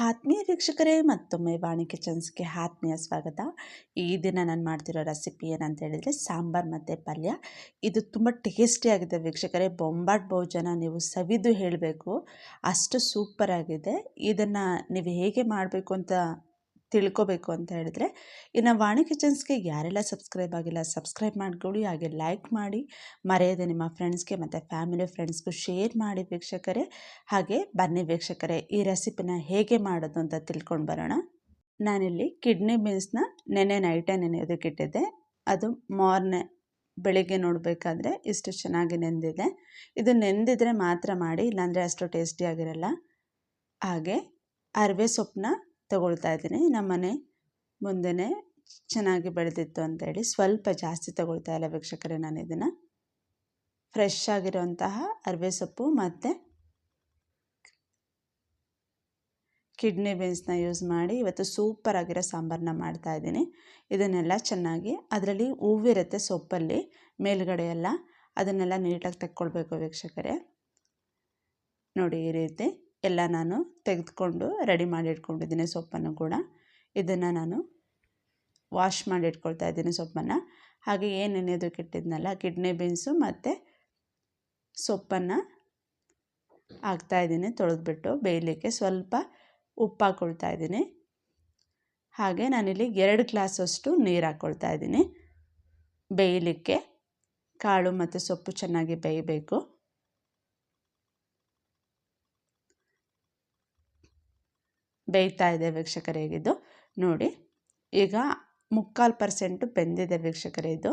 ಆತ್ಮೀಯ ವೀಕ್ಷಕರೇ, ಮತ್ತೊಮ್ಮೆ ವಾಣಿ ಕಿಚನ್ಸ್ಗೆ ಆತ್ಮೀಯ ಸ್ವಾಗತ. ಈ ದಿನ ನಾನು ಮಾಡ್ತಿರೋ ರೆಸಿಪಿ ಏನಂತ ಹೇಳಿದರೆ ಸಾಂಬಾರು ಮತ್ತು ಪಲ್ಯ. ಇದು ತುಂಬ ಟೇಸ್ಟಿಯಾಗಿದೆ ವೀಕ್ಷಕರೇ. ಬೊಂಬಾಟ್ ಭೋಜನ ನೀವು ಸವಿದು ಹೇಳಬೇಕು. ಅಷ್ಟು ಸೂಪರಾಗಿದೆ ಇದನ್ನು ನೀವು ಹೇಗೆ ಮಾಡಬೇಕು ಅಂತ ತಿಳ್ಕೊಬೇಕು ಅಂತ ಹೇಳಿದ್ರೆ, ಇನ್ನು ವಾಣಿ ಕಿಚನ್ಸ್ಗೆ ಯಾರೆಲ್ಲ ಸಬ್ಸ್ಕ್ರೈಬ್ ಆಗಿಲ್ಲ, ಸಬ್ಸ್ಕ್ರೈಬ್ ಮಾಡ್ಕೊಳ್ಳಿ, ಹಾಗೆ ಲೈಕ್ ಮಾಡಿ. ಮರೆಯದೆ ನಿಮ್ಮ ಫ್ರೆಂಡ್ಸ್ಗೆ ಮತ್ತು ಫ್ಯಾಮಿಲಿ ಫ್ರೆಂಡ್ಸ್ಗೂ ಶೇರ್ ಮಾಡಿ ವೀಕ್ಷಕರೇ. ಹಾಗೆ ಬನ್ನಿ ವೀಕ್ಷಕರೇ, ಈ ರೆಸಿಪಿನ ಹೇಗೆ ಮಾಡೋದು ಅಂತ ತಿಳ್ಕೊಂಡು ಬರೋಣ. ನಾನಿಲ್ಲಿ ಕಿಡ್ನಿ ಬೀನ್ಸ್ನ ನೆನೆ ನೈಟೇ ನೆನೆಯೋದಕ್ಕಿಟ್ಟಿದ್ದೆ. ಅದು ಮಾರ್ನೆ ಬೆಳಿಗ್ಗೆ ನೋಡಬೇಕಾದ್ರೆ ಇಷ್ಟು ಚೆನ್ನಾಗಿ ನೆಂದಿದೆ. ಇದು ನೆಂದಿದ್ರೆ ಮಾತ್ರ ಮಾಡಿ, ಇಲ್ಲಾಂದರೆ ಅಷ್ಟು ಟೇಸ್ಟಿಯಾಗಿರಲ್ಲ ಹಾಗೆ ಅರಿವೆ ಸೊಪ್ಪನ್ನ ತಗೊಳ್ತಾ ಇದ್ದೀನಿ. ನಮ್ಮನೆ ಮುಂದೆ ಚೆನ್ನಾಗಿ ಬೆಳೆದಿತ್ತು ಅಂತೇಳಿ ಸ್ವಲ್ಪ ಜಾಸ್ತಿ ತಗೊಳ್ತಾ ಇಲ್ಲ ವೀಕ್ಷಕರೇ ನಾನು ಇದನ್ನು. ಫ್ರೆಶ್ ಆಗಿರುವಂತಹ ಅರಿವೆ ಸೊಪ್ಪು ಮತ್ತು ಕಿಡ್ನಿ ಬೀನ್ಸ್ನ ಯೂಸ್ ಮಾಡಿ ಇವತ್ತು ಸೂಪರ್ ಆಗಿರೋ ಸಾಂಬಾರನ್ನ ಮಾಡ್ತಾಯಿದ್ದೀನಿ ಇದನ್ನೆಲ್ಲ ಚೆನ್ನಾಗಿ ಅದರಲ್ಲಿ ಹೂವಿರುತ್ತೆ ಸೊಪ್ಪಲ್ಲಿ ಮೇಲುಗಡೆ ಎಲ್ಲ. ಅದನ್ನೆಲ್ಲ ನೀಟಾಗಿ ತಕ್ಕೊಳ್ಬೇಕು ವೀಕ್ಷಕರೇ. ನೋಡಿ ಈ ರೀತಿ. ಎಲ್ಲ ನಾನು ತೆಗೆದುಕೊಂಡು ರೆಡಿ ಮಾಡಿ ಇಟ್ಕೊಂಡಿದ್ದೀನಿ ಸೊಪ್ಪನ್ನು ಕೂಡ. ಇದನ್ನು ನಾನು ವಾಶ್ ಮಾಡಿ ಇಟ್ಕೊಳ್ತಾ ಇದ್ದೀನಿ ಸೊಪ್ಪನ್ನು. ಹಾಗೆ ಏನು ನೆನೆಯೋದಕ್ಕೆ ಇಟ್ಟಿದ್ನಲ್ಲ ಕಿಡ್ನಿ ಬೀನ್ಸು ಮತ್ತು ಸೊಪ್ಪನ್ನು ಹಾಕ್ತಾಯಿದ್ದೀನಿ ತೊಳೆದ್ಬಿಟ್ಟು ಬೇಯಲಿಕ್ಕೆ. ಸ್ವಲ್ಪ ಉಪ್ಪು ಹಾಕ್ಕೊಳ್ತಾ ಇದ್ದೀನಿ. ಹಾಗೆ ನಾನಿಲ್ಲಿ ಎರಡು ಗ್ಲಾಸಷ್ಟು ನೀರು ಹಾಕ್ಕೊಳ್ತಾ ಇದ್ದೀನಿ. ಬೇಯಲಿಕ್ಕೆ ಕಾಳು ಮತ್ತು ಸೊಪ್ಪು ಚೆನ್ನಾಗಿ ಬೇಯಬೇಕು. ಬೇಯ್ತಾ ಇದೆ ವೀಕ್ಷಕರೇ ಇದು. ನೋಡಿ, ಈಗ ಮುಕ್ಕಾಲು ಪರ್ಸೆಂಟು ಬೆಂದಿದೆ ವೀಕ್ಷಕರೇ ಇದು.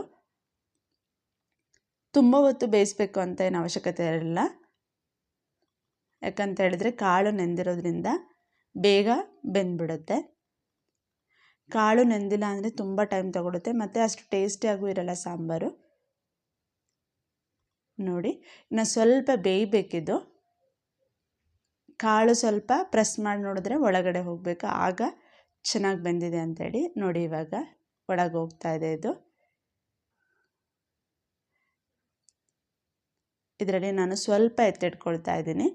ತುಂಬ ಹೊತ್ತು ಬೇಯಿಸ್ಬೇಕು ಅಂತ ಏನು ಅವಶ್ಯಕತೆ ಇರಲ್ಲ. ಯಾಕಂತ ಹೇಳಿದ್ರೆ ಕಾಳು ನೆಂದಿರೋದ್ರಿಂದ ಬೇಗ ಬೆಂದ್ಬಿಡುತ್ತೆ. ಕಾಳು ನೆಂದಿಲ್ಲ ಅಂದರೆ ತುಂಬ ಟೈಮ್ ತಗೊಳುತ್ತೆ. ಮತ್ತು ಅಷ್ಟು ಟೇಸ್ಟಿಯಾಗೂ ಇರಲ್ಲ ಸಾಂಬಾರು. ನೋಡಿ, ಇನ್ನು ಸ್ವಲ್ಪ ಬೇಯಬೇಕಿದ್ದು ಕಾಳು ಸ್ವಲ್ಪ ಪ್ರೆಸ್ ಮಾಡಿ ನೋಡಿದ್ರೆ ಒಳಗಡೆ ಹೋಗಬೇಕು. ಆಗ ಚೆನ್ನಾಗಿ ಬಂದಿದೆ ಅಂಥೇಳಿ ನೋಡಿ ಇವಾಗ ಒಳಗೆ ಹೋಗ್ತಾ ಇದೆ ಇದು. ಇದರಲ್ಲಿ ನಾನು ಸ್ವಲ್ಪ ಎತ್ತಿಟ್ಕೊಳ್ತಾ ಇದ್ದೀನಿ.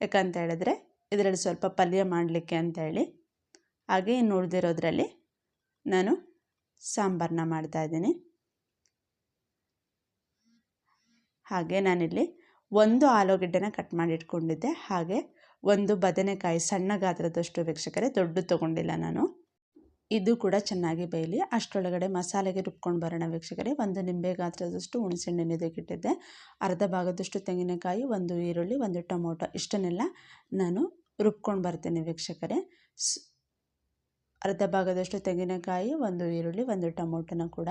ಯಾಕಂತ ಹೇಳಿದ್ರೆ ಇದರಲ್ಲಿ ಸ್ವಲ್ಪ ಪಲ್ಯ ಮಾಡಲಿಕ್ಕೆ ಅಂತೇಳಿ. ಹಾಗೆ ಇನ್ನು ಉಳಿದಿರೋದ್ರಲ್ಲಿ ನಾನು ಸಾಂಬಾರನ್ನ ಮಾಡ್ತಾಯಿದ್ದೀನಿ ಹಾಗೆ ನಾನಿಲ್ಲಿ ಒಂದು ಆಲೂಗೆಡ್ಡೆನ ಕಟ್ ಮಾಡಿ ಇಟ್ಕೊಂಡಿದ್ದೆ. ಹಾಗೆ ಒಂದು ಬದನೆಕಾಯಿ ಸಣ್ಣ ಗಾತ್ರದಷ್ಟು ವೀಕ್ಷಕರೇ ದೊಡ್ಡ ತೊಗೊಂಡಿಲ್ಲ ನಾನು. ಇದು ಕೂಡ ಚೆನ್ನಾಗಿ ಬೇಯಲಿ. ಅಷ್ಟರೊಳಗಡೆ ಮಸಾಲೆಗೆ ರುಬ್ಕೊಂಡು ಬರೋಣ ವೀಕ್ಷಕರೇ. ಒಂದು ನಿಂಬೆ ಗಾತ್ರದಷ್ಟು ಹುಣಸೆಹಣ್ಣು ಇದಕ್ಕಿಟ್ಟಿದ್ದೆ ಅರ್ಧ ಭಾಗದಷ್ಟು ತೆಂಗಿನಕಾಯಿ, ಒಂದು ಈರುಳ್ಳಿ, ಒಂದು ಟೊಮೊಟೊ ಇಷ್ಟನ್ನೆಲ್ಲ ನಾನು ರುಬ್ಕೊಂಡು ಬರ್ತೇನೆ ವೀಕ್ಷಕರೇ. ಅರ್ಧ ಭಾಗದಷ್ಟು ತೆಂಗಿನಕಾಯಿ, ಒಂದು ಈರುಳ್ಳಿ, ಒಂದು ಟೊಮೊಟೊನ ಕೂಡ.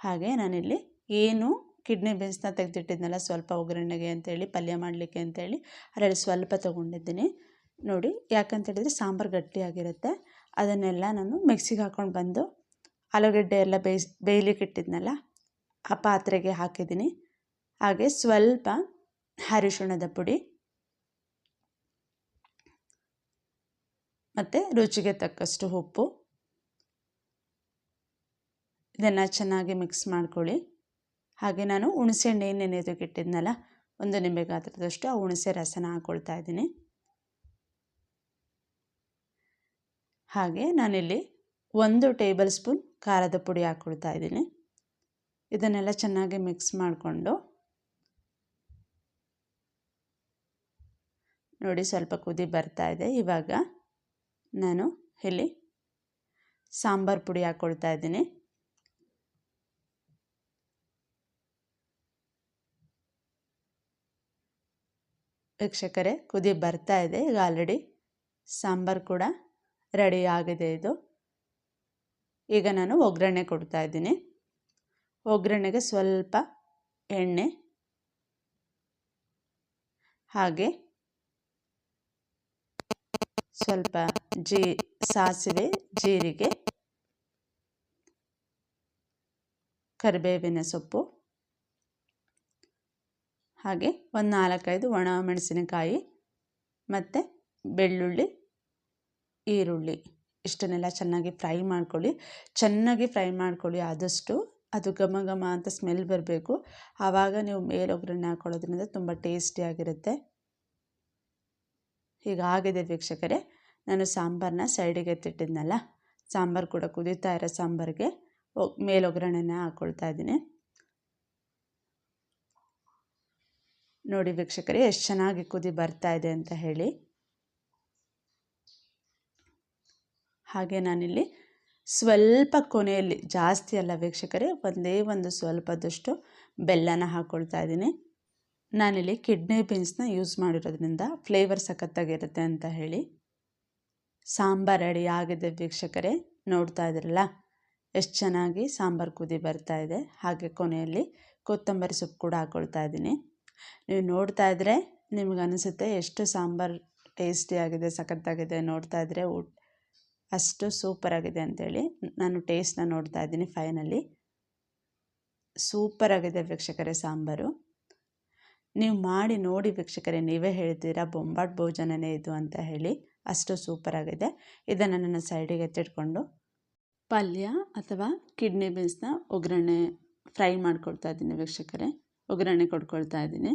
ಹಾಗೆ ನಾನಿಲ್ಲಿ ಏನು ಕಿಡ್ನಿ ಬೀನ್ಸ್ನ ತೆಗೆದಿಟ್ಟಿದ್ನಲ್ಲ, ಸ್ವಲ್ಪ ಒಗ್ಗರಣೆಗೆ ಅಂತೇಳಿ, ಪಲ್ಯ ಮಾಡಲಿಕ್ಕೆ ಅಂತೇಳಿ, ಅದರಲ್ಲಿ ಸ್ವಲ್ಪ ತೊಗೊಂಡಿದ್ದೀನಿ. ನೋಡಿ ಯಾಕಂತೇಳಿದರೆ ಸಾಂಬಾರು ಗಟ್ಟಿಯಾಗಿರುತ್ತೆ. ಅದನ್ನೆಲ್ಲ ನಾನು ಮಿಕ್ಸಿಗೆ ಹಾಕ್ಕೊಂಡು ಬಂದು ಆಲೂಗಡ್ಡೆ ಎಲ್ಲ ಬೇಯಿಸ್ ಬೇಯ್ಲಿಕ್ಕೆ ಇಟ್ಟಿದ್ನಲ್ಲ, ಆ ಪಾತ್ರೆಗೆ ಹಾಕಿದ್ದೀನಿ. ಹಾಗೆ ಸ್ವಲ್ಪ ಅರಿಶಿಣದ ಪುಡಿ ಮತ್ತು ರುಚಿಗೆ ತಕ್ಕಷ್ಟು ಉಪ್ಪು. ಇದನ್ನು ಚೆನ್ನಾಗಿ ಮಿಕ್ಸ್ ಮಾಡ್ಕೊಳ್ಳಿ. ಹಾಗೆ ನಾನು ಹುಣಸೆ ಹಣ್ಣು ಏನು ನೆನೆಯೋದಕ್ಕೆ ಇಟ್ಟಿದ್ನಲ್ಲ ಒಂದು ನಿಂಬೆ ಗಾತ್ರದಷ್ಟು ಆ ಹುಣಸೆ ರಸನ ಹಾಕ್ಕೊಳ್ತಾ ಇದ್ದೀನಿ. ಹಾಗೆ ನಾನಿಲ್ಲಿ ಒಂದು ಟೇಬಲ್ ಸ್ಪೂನ್ ಖಾರದ ಪುಡಿ ಹಾಕ್ಕೊಳ್ತಾ ಇದ್ದೀನಿ. ಇದನ್ನೆಲ್ಲ ಚೆನ್ನಾಗಿ ಮಿಕ್ಸ್ ಮಾಡಿಕೊಂಡು, ನೋಡಿ ಸ್ವಲ್ಪ ಕುದಿ ಬರ್ತಾ ಇದೆ. ಇವಾಗ ನಾನು ಇಲ್ಲಿ ಸಾಂಬಾರು ಪುಡಿ ಹಾಕ್ಕೊಳ್ತಾ ಇದ್ದೀನಿ. ವೀಕ್ಷಕರೇ, ಕುದಿ ಬರ್ತಾ ಇದೆ. ಈಗ ಆಲ್ರೆಡಿ ಸಾಂಬಾರು ಕೂಡ ರೆಡಿ ಆಗಿದೆ ಇದು. ಈಗ ನಾನು ಒಗ್ಗರಣೆ ಕೊಡ್ತಾ ಇದ್ದೀನಿ. ಒಗ್ಗರಣೆಗೆ ಸ್ವಲ್ಪ ಎಣ್ಣೆ, ಹಾಗೆ ಸ್ವಲ್ಪ ಜೀ, ಸಾಸಿವೆ, ಜೀರಿಗೆ, ಕರಿಬೇವಿನ ಸೊಪ್ಪು ಹಾಗೆ ಒಂದು ನಾಲ್ಕೈದು ಒಣ ಮೆಣಸಿನಕಾಯಿ ಮತ್ತು ಬೆಳ್ಳುಳ್ಳಿ, ಈರುಳ್ಳಿ. ಇಷ್ಟನ್ನೆಲ್ಲ ಚೆನ್ನಾಗಿ ಫ್ರೈ ಮಾಡ್ಕೊಳ್ಳಿ. ಚೆನ್ನಾಗಿ ಫ್ರೈ ಮಾಡ್ಕೊಳ್ಳಿ ಆದಷ್ಟು. ಅದು ಘಮ ಘಮ ಅಂತ ಸ್ಮೆಲ್ ಬರಬೇಕು. ಆವಾಗ ನೀವು ಮೇಲೆ ಒಗ್ಗರಣೆ ಹಾಕ್ಕೊಳ್ಳೋದ್ರಿಂದ ತುಂಬ ಟೇಸ್ಟಿಯಾಗಿರುತ್ತೆ ಹೀಗಾಗಿದೆ ವೀಕ್ಷಕರೇ. ನಾನು ಸಾಂಬಾರನ್ನ ಸೈಡಿಗೆ ಎತ್ತಿಟ್ಟಿದ್ನಲ್ಲ, ಸಾಂಬಾರು ಕೂಡ ಕುದೀತಾ ಇರೋ ಸಾಂಬಾರಿಗೆ ಮೇಲೊಗ್ರಣೆನ ಹಾಕ್ಕೊಳ್ತಾ ಇದ್ದೀನಿ. ನೋಡಿ ವೀಕ್ಷಕರೇ, ಎಷ್ಟು ಚೆನ್ನಾಗಿ ಕುದಿ ಬರ್ತಾ ಇದೆ ಅಂತ ಹೇಳಿ. ಹಾಗೆ ನಾನಿಲ್ಲಿ ಸ್ವಲ್ಪ ಕೊನೆಯಲ್ಲಿ, ಜಾಸ್ತಿ ಅಲ್ಲ ವೀಕ್ಷಕರೇ, ಒಂದೇ ಒಂದು ಸ್ವಲ್ಪದಷ್ಟು ಬೆಲ್ಲನ ಹಾಕ್ಕೊಳ್ತಾ ಇದ್ದೀನಿ. ನಾನಿಲ್ಲಿ ಕಿಡ್ನಿ ಬೀನ್ಸ್ನ ಯೂಸ್ ಮಾಡಿರೋದ್ರಿಂದ ಫ್ಲೇವರ್ ಸಖತ್ತಾಗಿರುತ್ತೆ ಅಂತ ಹೇಳಿ. ಸಾಂಬಾರು ರೆಡಿ ಆಗಿದೆ ವೀಕ್ಷಕರೇ, ನೋಡ್ತಾ ಇದ್ರಲ್ಲ ಎಷ್ಟು ಚೆನ್ನಾಗಿ ಸಾಂಬಾರು ಕುದಿ ಬರ್ತಾ ಇದೆ. ಹಾಗೆ ಕೊನೆಯಲ್ಲಿ ಕೊತ್ತಂಬರಿ ಸೊಪ್ಪು ಕೂಡ ಹಾಕ್ಕೊಳ್ತಾ ಇದ್ದೀನಿ. ನೀವು ನೋಡ್ತಾ ಇದ್ದರೆ ನಿಮ್ಗೆ ಅನಿಸುತ್ತೆ ಎಷ್ಟು ಸಾಂಬಾರು ಟೇಸ್ಟಿಯಾಗಿದೆ ಸಖತ್ತಾಗಿದೆ ನೋಡ್ತಾ ಇದ್ದರೆ ಊಟ ಅಷ್ಟು ಸೂಪರಾಗಿದೆ ಅಂಥೇಳಿ ನಾನು ಟೇಸ್ಟ್ನ ನೋಡ್ತಾ ಇದ್ದೀನಿ ಫೈನಲಿ. ಸೂಪರಾಗಿದೆ ವೀಕ್ಷಕರೇ ಸಾಂಬಾರು. ನೀವು ಮಾಡಿ ನೋಡಿ ವೀಕ್ಷಕರೇ, ನೀವೇ ಹೇಳ್ತೀರಾ ಬೊಂಬಾಟ್ ಭೋಜನನೇ ಇದು ಅಂತ ಹೇಳಿ ಅಷ್ಟು ಸೂಪರಾಗಿದೆ ಇದನ್ನು ನನ್ನ ಸೈಡಿಗೆ ಎತ್ತಿಟ್ಕೊಂಡು ಪಲ್ಯ ಅಥವಾ ಕಿಡ್ನಿ ಬೀನ್ಸ್ನ ಒಗ್ಗರಣೆ ಫ್ರೈ ಮಾಡ್ಕೊಳ್ತಾ ಇದ್ದೀನಿ ವೀಕ್ಷಕರೇ. ಒಗ್ಗರಣೆ ಕೊಡ್ಕೊಳ್ತಾ ಇದ್ದೀನಿ.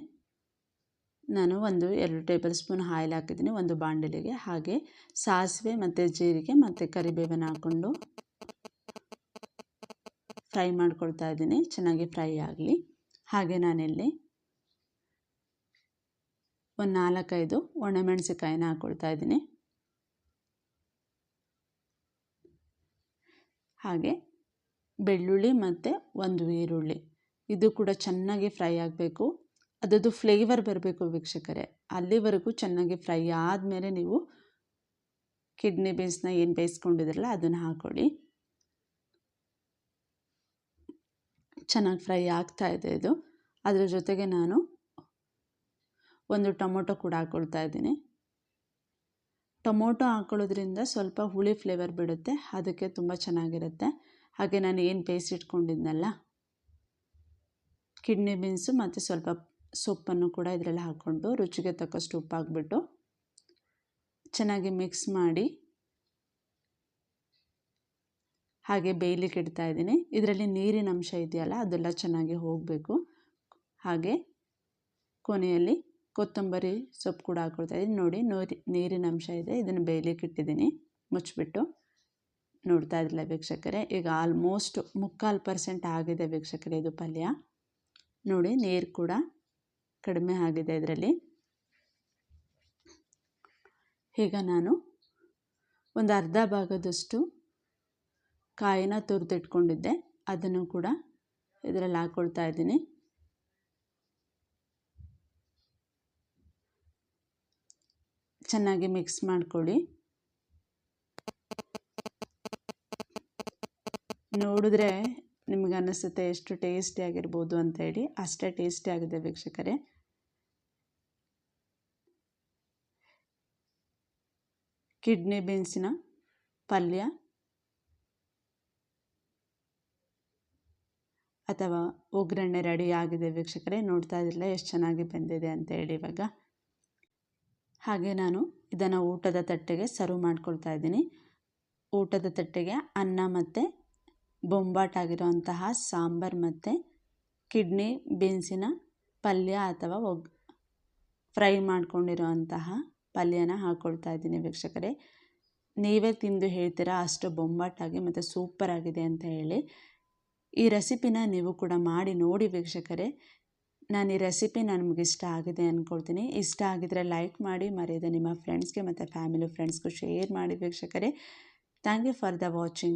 ನಾನು ಒಂದು ಎರಡು ಟೇಬಲ್ ಸ್ಪೂನ್ ಆಯಿಲ್ ಹಾಕಿದ್ದೀನಿ, ಒಂದು ಬಾಂಡಲಿಗೆ. ಹಾಗೆ ಸಾಸಿವೆ ಮತ್ತು ಜೀರಿಗೆ ಮತ್ತು ಕರಿಬೇವನ್ನು ಹಾಕ್ಕೊಂಡು ಫ್ರೈ ಮಾಡ್ಕೊಳ್ತಾ ಇದ್ದೀನಿ. ಚೆನ್ನಾಗಿ ಫ್ರೈ ಆಗಲಿ. ಹಾಗೆ ನಾನಿಲ್ಲಿ ಒಂದು ನಾಲ್ಕೈದು ಒಣಮೆಣಸಿಕಾಯಿನ ಹಾಕ್ಕೊಳ್ತಾ ಇದ್ದೀನಿ. ಹಾಗೆ ಬೆಳ್ಳುಳ್ಳಿ ಮತ್ತು ಒಂದು ಈರುಳ್ಳಿ. ಇದು ಕೂಡ ಚೆನ್ನಾಗಿ ಫ್ರೈ ಆಗಬೇಕು. ಅದರದ್ದು ಫ್ಲೇವರ್ ಬರಬೇಕು ವೀಕ್ಷಕರೇ. ಅಲ್ಲಿವರೆಗೂ ಚೆನ್ನಾಗಿ ಫ್ರೈ ಆದಮೇಲೆ ನೀವು ಕಿಡ್ನಿ ಬೀನ್ಸ್ನ ಏನು ಬೇಯಿಸ್ಕೊಂಡಿದ್ರಲ್ಲ ಅದನ್ನು ಹಾಕ್ಕೊಳ್ಳಿ ಚೆನ್ನಾಗಿ ಫ್ರೈ ಆಗ್ತಾ ಇದೆ ಇದು. ಅದರ ಜೊತೆಗೆ ನಾನು ಒಂದು ಟೊಮೊಟೊ ಕೂಡ ಹಾಕ್ಕೊಳ್ತಾ ಇದ್ದೀನಿ. ಟೊಮೊಟೊ ಹಾಕ್ಕೊಳ್ಳೋದ್ರಿಂದ ಸ್ವಲ್ಪ ಹುಳಿ ಫ್ಲೇವರ್ ಬಿಡುತ್ತೆ. ಅದಕ್ಕೆ ತುಂಬ ಚೆನ್ನಾಗಿರುತ್ತೆ. ಹಾಗೆ ನಾನು ಏನು ಬೇಯಿಸಿಟ್ಕೊಂಡಿದ್ನಲ್ಲ ಕಿಡ್ನಿ ಬೀನ್ಸು ಮತ್ತು ಸ್ವಲ್ಪ ಸೊಪ್ಪನ್ನು ಕೂಡ ಇದರಲ್ಲಿ ಹಾಕ್ಕೊಂಡು ರುಚಿಗೆ ತಕ್ಕಷ್ಟು ಉಪ್ಪು ಹಾಕ್ಬಿಟ್ಟು ಚೆನ್ನಾಗಿ ಮಿಕ್ಸ್ ಮಾಡಿ ಹಾಗೆ ಬೇಯಲಿಕ್ಕೆ ಇಡ್ತಾ ಇದ್ದೀನಿ. ಇದರಲ್ಲಿ ನೀರಿನ ಅಂಶ ಇದೆಯಲ್ಲ, ಅದೆಲ್ಲ ಚೆನ್ನಾಗಿ ಹೋಗಬೇಕು. ಹಾಗೆ ಕೊನೆಯಲ್ಲಿ ಕೊತ್ತಂಬರಿ ಸೊಪ್ಪು ಕೂಡ ಹಾಕ್ಕೊಳ್ತಾ ಇದ್ದೀನಿ. ನೋಡಿ ನೋಡಿ, ನೀರಿನ ಅಂಶ ಇದೆ, ಇದನ್ನು ಬೇಯಲಿಕ್ಕೆ ಇಟ್ಟಿದ್ದೀನಿ. ಮುಚ್ಚಿಬಿಟ್ಟು ನೋಡ್ತಾ ಇದ್ದಿಲ್ಲ ವೀಕ್ಷಕರೇ. ಈಗ ಆಲ್ಮೋಸ್ಟ್ ಮುಕ್ಕಾಲು ಪರ್ಸೆಂಟ್ ಆಗಿದೆ ವೀಕ್ಷಕರೇ ಇದು ಪಲ್ಯ. ನೋಡಿ ನೀರು ಕೂಡ ಕಡಿಮೆ ಆಗಿದೆ ಇದರಲ್ಲಿ. ಈಗ ನಾನು ಒಂದು ಅರ್ಧ ಭಾಗದಷ್ಟು ಕಾಯಿನ ತುರಿದಿಟ್ಕೊಂಡಿದ್ದೆ. ಅದನ್ನು ಕೂಡ ಇದರಲ್ಲಿ ಹಾಕ್ಕೊಳ್ತಾ ಇದ್ದೀನಿ. ಚೆನ್ನಾಗಿ ಮಿಕ್ಸ್ ಮಾಡ್ಕೊಳ್ಳಿ. ನೋಡಿದ್ರೆ ನಿಮ್ಗೆ ಅನಿಸುತ್ತೆ ಎಷ್ಟು ಟೇಸ್ಟಿ ಆಗಿರ್ಬೋದು ಅಂತೇಳಿ ಅಷ್ಟೇ ಟೇಸ್ಟಿ ಆಗಿದೆ ವೀಕ್ಷಕರೇ. ಕಿಡ್ನಿ ಬೀನ್ಸಿನ ಪಲ್ಯ ಅಥವಾ ಒಗ್ಗರಣೆ ರೆಡಿ ಆಗಿದೆ ವೀಕ್ಷಕರೇ, ನೋಡ್ತಾ ಇದ್ದಿಲ್ಲ ಎಷ್ಟು ಚೆನ್ನಾಗಿ ಬಂದಿದೆ ಅಂತೇಳಿ ಇವಾಗ. ಹಾಗೆ ನಾನು ಇದನ್ನು ಊಟದ ತಟ್ಟೆಗೆ ಸರ್ವ್ ಮಾಡ್ಕೊಳ್ತಾ ಇದ್ದೀನಿ. ಊಟದ ತಟ್ಟೆಗೆ ಅನ್ನ ಮತ್ತು ಬೊಂಬಾಟಾಗಿರೋಂತಹ ಸಾಂಬಾರು ಮತ್ತು ಕಿಡ್ನಿ, ಬೀನ್ಸಿನ ಪಲ್ಯ ಅಥವಾ ಒಗ್, ಫ್ರೈ ಮಾಡಿಕೊಂಡಿರುವಂತಹ ಪಲ್ಯನ ಹಾಕ್ಕೊಳ್ತಾ ಇದ್ದೀನಿ ವೀಕ್ಷಕರೇ. ನೀವೇ ತಿಂದು ಹೇಳ್ತೀರಾ ಅಷ್ಟು ಬೊಂಬಾಟಾಗಿ ಮತ್ತು ಸೂಪರಾಗಿದೆ ಅಂತ ಹೇಳಿ. ಈ ರೆಸಿಪಿನ ನೀವು ಕೂಡ ಮಾಡಿ ನೋಡಿ ವೀಕ್ಷಕರೇ. ನಾನು ಈ ರೆಸಿಪಿ ನನಗೆ ಇಷ್ಟ ಆಗಿದೆ ಅಂದ್ಕೊಳ್ತೀನಿ ಇಷ್ಟ ಆಗಿದರೆ ಲೈಕ್ ಮಾಡಿ, ಮರೆಯದೆ ನಿಮ್ಮ ಫ್ರೆಂಡ್ಸ್ಗೆ ಮತ್ತು ಫ್ಯಾಮಿಲಿ ಫ್ರೆಂಡ್ಸ್ಗೂ ಶೇರ್ ಮಾಡಿ ವೀಕ್ಷಕರೇ. Thank you for the watching